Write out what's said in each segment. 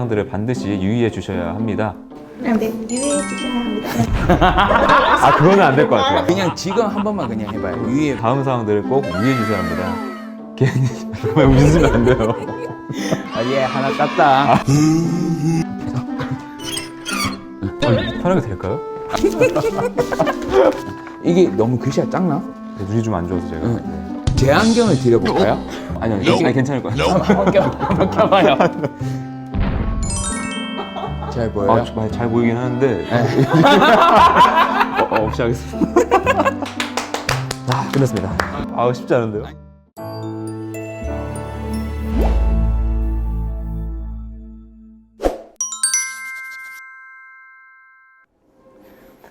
사항들을 반드시 유의해 주셔야 합니다. 아, 네, 유의해 주셔야 합니다. 아 그거는 안 될 것 같아요. 그냥 지금 한 번만 그냥 해봐요. 위에 다음 사항들을 꼭 유의해 주셔야 합니다. 괜히 잠깐만 웃으시면 안 돼요. 아예 하나 깠다. 아, 편하게 될까요? 이게 너무 글씨가 작나? 네, 눈이 좀 안 좋아서 제가. 응. 네. 제 안경을 드려볼까요? 아니요, 아니, 괜찮을 것 같아요. 한번 껴, 한번 껴봐요. 잘 보여요? 아, 잘, 잘 보이긴 하는데 어, 어, 없이 하겠습니다. 아, 끝났습니다. 아, 쉽지 않은데요?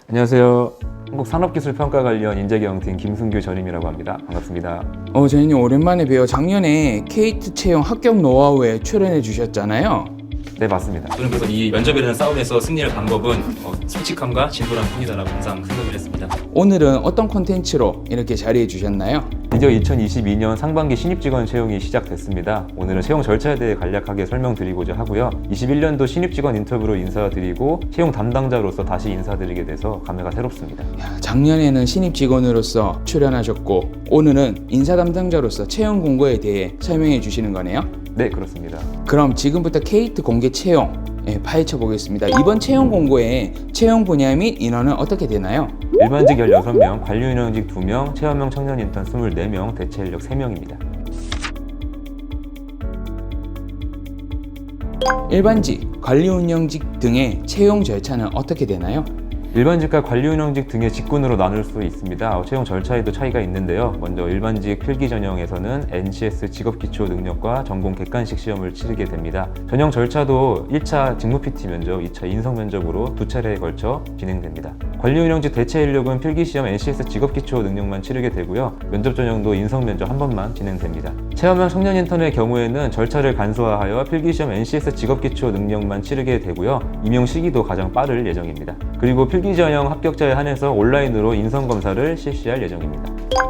안녕하세요. 한국산업기술평가 관련 인재경팀 김승규 전임이라고 합니다. 반갑습니다. 어, 저희는 오랜만에 뵈요. 작년에 케이트 채용 합격 노하우에 출연해 주셨잖아요. 네, 맞습니다. 저는 그래서 이 면접이라는 싸움에서 승리할 방법은 어, 솔직함과 진솔함 뿐이다라고 항상 생각을 했습니다. 오늘은 어떤 콘텐츠로 이렇게 자리해 주셨나요? 드디어 2022년 상반기 신입 직원 채용이 시작됐습니다. 오늘은 채용 절차에 대해 간략하게 설명드리고자 하고요. 21년도 신입 직원 인터뷰로 인사드리고 채용 담당자로서 다시 인사드리게 돼서 감회가 새롭습니다. 야, 작년에는 신입 직원으로서 출연하셨고 오늘은 인사 담당자로서 채용 공고에 대해 설명해 주시는 거네요. 네, 그렇습니다. 그럼 지금부터 케이트 공개 채용 예, 파헤쳐 보겠습니다. 이번 채용 공고에 채용 분야 및 인원은 어떻게 되나요? 일반직 16명, 관리운영직 2명, 체험형 청년 인턴 24명, 대체 인력 3명입니다. 일반직, 관리운영직 등의 채용 절차는 어떻게 되나요? 일반직과 관리운영직 등의 직군으로 나눌 수 있습니다. 채용 절차에도 차이가 있는데요. 먼저 일반직 필기 전형에서는 NCS 직업기초 능력과 전공 객관식 시험을 치르게 됩니다. 전형 절차도 1차 직무 PT 면접, 2차 인성 면접으로 두 차례에 걸쳐 진행됩니다. 관리운영직 대체 인력은 필기 시험 NCS 직업기초 능력만 치르게 되고요. 면접 전형도 인성 면접 한 번만 진행됩니다. 체험형 청년 인턴의 경우에는 절차를 간소화하여 필기 시험 NCS 직업기초 능력만 치르게 되고요. 임용 시기도 가장 빠를 예정입니다. 그리고 필기 전형 합격자에 한해서 온라인으로 인성 검사를 실시할 예정입니다.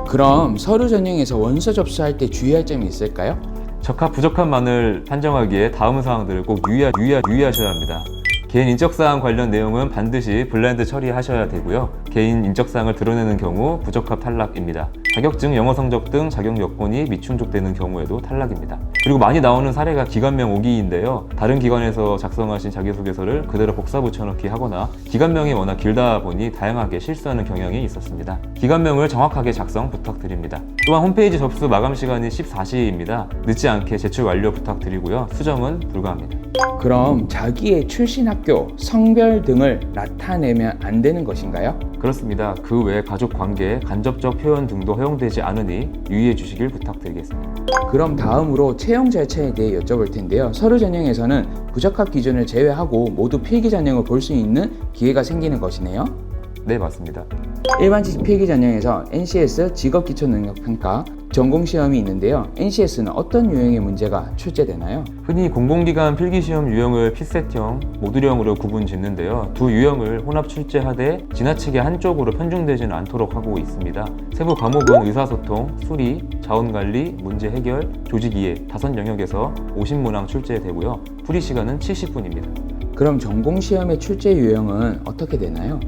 그럼 서류 전형에서 원서 접수할 때 주의할 점이 있을까요? 적합 부적합만을 판정하기에 다음 사항들을 꼭 유의하, 유의하, 유의하셔야 합니다. 개인 인적사항 관련 내용은 반드시 블라인드 처리하셔야 되고요. 개인 인적사항을 드러내는 경우 부적합 탈락입니다. 자격증, 영어 성적 등 자격 여건이 미충족되는 경우에도 탈락입니다. 그리고 많이 나오는 사례가 기관명 오기인데요. 다른 기관에서 작성하신 자기소개서를 그대로 복사 붙여넣기 하거나 기관명이 워낙 길다 보니 다양하게 실수하는 경향이 있었습니다. 기관명을 정확하게 작성 부탁드립니다. 또한 홈페이지 접수 마감 시간이 14시입니다. 늦지 않게 제출 완료 부탁드리고요. 수정은 불가합니다. 그럼 자기의 출신 학교, 성별 등을 나타내면 안 되는 것인가요? 그렇습니다. 그 외 가족 관계, 간접적 표현 등도 허용되지 않으니 유의해 주시길 부탁드리겠습니다. 그럼 다음으로 채용 절차에 대해 여쭤볼 텐데요. 서류 전형에서는 부적합 기준을 제외하고 모두 필기 전형을 볼 수 있는 기회가 생기는 것이네요. 네, 맞습니다. 일반직 필기 전형에서 NCS 직업 기초 능력 평가 전공 시험이 있는데요. NCS는 어떤 유형의 문제가 출제되나요? 흔히 공공기관 필기시험 유형을 피셋형, 모듈형으로 구분 짓는데요. 두 유형을 혼합 출제하되 지나치게 한쪽으로 편중되지는 않도록 하고 있습니다. 세부 과목은 의사소통, 수리, 자원관리, 문제 해결, 조직 이해 다섯 영역에서 50문항 출제되고요. 풀이 시간은 70분입니다. 그럼 전공 시험의 출제 유형은 어떻게 되나요?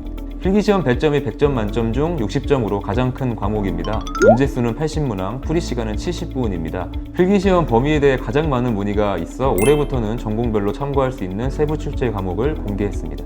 필기시험 배점이 100점 만점 중 60점으로 가장 큰 과목입니다. 문제수는 80문항, 풀이 시간은 70분입니다. 필기시험 범위에 대해 가장 많은 문의가 있어 올해부터는 전공별로 참고할 수 있는 세부 출제 과목을 공개했습니다.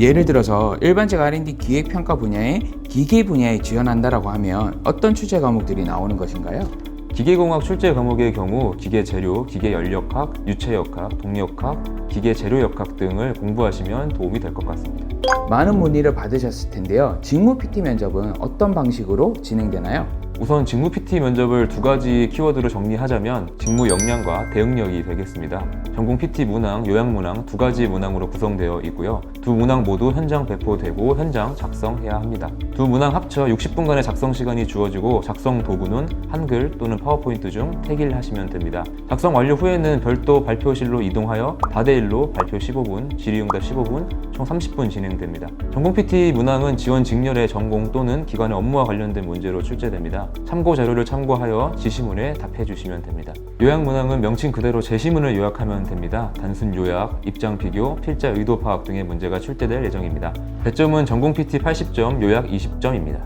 예를 들어서 일반직 R&D 기획 평가 분야에 기계 분야에 지원한다라고 하면 어떤 출제 과목들이 나오는 것인가요? 기계공학 출제 과목의 경우 기계재료, 기계연력학, 유체역학, 동력학, 기계재료역학 등을 공부하시면 도움이 될 것 같습니다. 많은 문의를 받으셨을 텐데요. 직무 PT 면접은 어떤 방식으로 진행되나요? 우선 직무 PT 면접을 두 가지 키워드로 정리하자면 직무 역량과 대응력이 되겠습니다. 전공 PT 문항, 요양 문항 두 가지 문항으로 구성되어 있고요. 두 문항 모두 현장 배포되고 현장 작성해야 합니다. 두 문항 합쳐 60분간의 작성 시간이 주어지고 작성 도구는 한글 또는 파워포인트 중 택일하시면 됩니다. 작성 완료 후에는 별도 발표실로 이동하여 다대일로 발표 15분, 질의응답 15분, 총 30분 진행됩니다. 전공 PT 문항은 지원 직렬의 전공 또는 기관의 업무와 관련된 문제로 출제됩니다. 참고 자료를 참고하여 지시문에 답해 주시면 됩니다. 요약 문항은 명칭 그대로 제시문을 요약하면 됩니다. 단순 요약, 입장 비교, 필자 의도 파악 등의 문제가 출제될 예정입니다. 배점은 전공 PT 80점, 요약 20점입니다.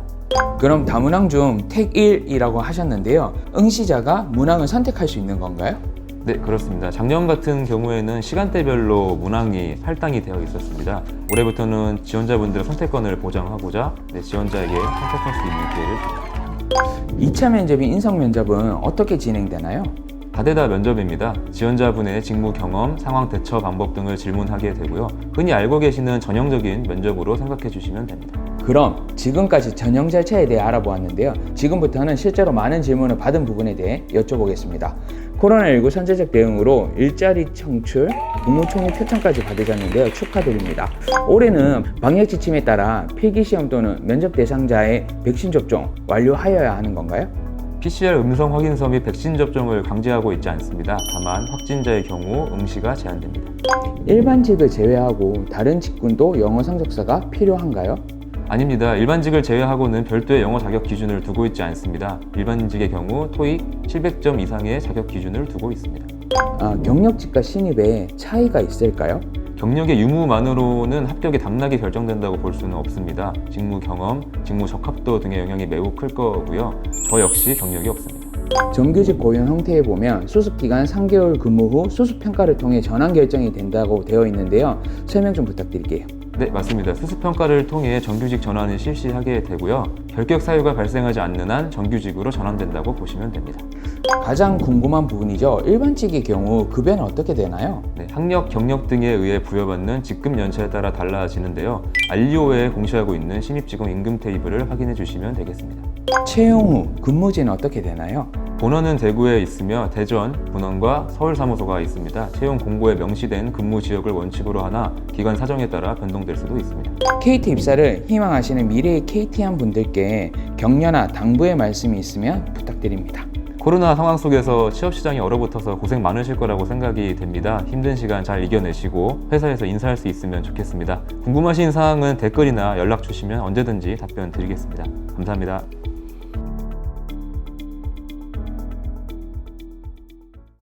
그럼 다문항 중 택 1이라고 하셨는데요. 응시자가 문항을 선택할 수 있는 건가요? 네, 그렇습니다. 작년 같은 경우에는 시간대별로 문항이 할당이 되어 있었습니다. 올해부터는 지원자분들의 선택권을 보장하고자 네, 지원자에게 선택할 수 있는 기회를. 2차 면접인 인성 면접은 어떻게 진행되나요? 다대다 면접입니다. 지원자분의 직무 경험, 상황 대처 방법 등을 질문하게 되고요. 흔히 알고 계시는 전형적인 면접으로 생각해 주시면 됩니다. 그럼 지금까지 전형 절차에 대해 알아보았는데요. 지금부터는 실제로 많은 질문을 받은 부분에 대해 여쭤보겠습니다. 코로나19 선제적 대응으로 일자리 청출, 국무총리 표창까지 받으셨는데요. 축하드립니다. 올해는 방역 지침에 따라 필기 시험 또는 면접 대상자의 백신 접종 완료하여야 하는 건가요? PCR 음성 확인서 및 백신 접종을 강제하고 있지 않습니다. 다만 확진자의 경우 응시가 제한됩니다. 일반 직을 제외하고 다른 직군도 영어 성적서가 필요한가요? 아닙니다. 일반직을 제외하고는 별도의 영어 자격 기준을 두고 있지 않습니다. 일반직의 경우 토익 700점 이상의 자격 기준을 두고 있습니다. 아, 경력직과 신입에 차이가 있을까요? 경력의 유무만으로는 합격이 당락이 결정된다고 볼 수는 없습니다. 직무 경험, 직무 적합도 등의 영향이 매우 클 거고요. 저 역시 경력이 없습니다. 정규직 고용 형태에 보면 수습 기간 3개월 근무 후 수습 평가를 통해 전환 결정이 된다고 되어 있는데요. 설명 좀 부탁드릴게요. 네, 맞습니다. 수습평가를 통해 정규직 전환을 실시하게 되고요. 결격 사유가 발생하지 않는 한 정규직으로 전환된다고 보시면 됩니다. 가장 궁금한 부분이죠. 일반직의 경우 급여는 어떻게 되나요? 네, 학력, 경력 등에 의해 부여받는 직급 연차에 따라 달라지는데요. 알리오에 공시하고 있는 신입직원 임금 테이블을 확인해 주시면 되겠습니다. 채용 후 근무지는 어떻게 되나요? 본원은 대구에 있으며 대전, 분원과 서울 사무소가 있습니다. 채용 공고에 명시된 근무 지역을 원칙으로 하나 기관 사정에 따라 변동될 수도 있습니다. KT 입사를 희망하시는 미래의 KT한 분들께 격려나 당부의 말씀이 있으면 부탁드립니다. 코로나 상황 속에서 취업 시장이 얼어붙어서 고생 많으실 거라고 생각이 됩니다. 힘든 시간 잘 이겨내시고 회사에서 인사할 수 있으면 좋겠습니다. 궁금하신 사항은 댓글이나 연락 주시면 언제든지 답변 드리겠습니다. 감사합니다.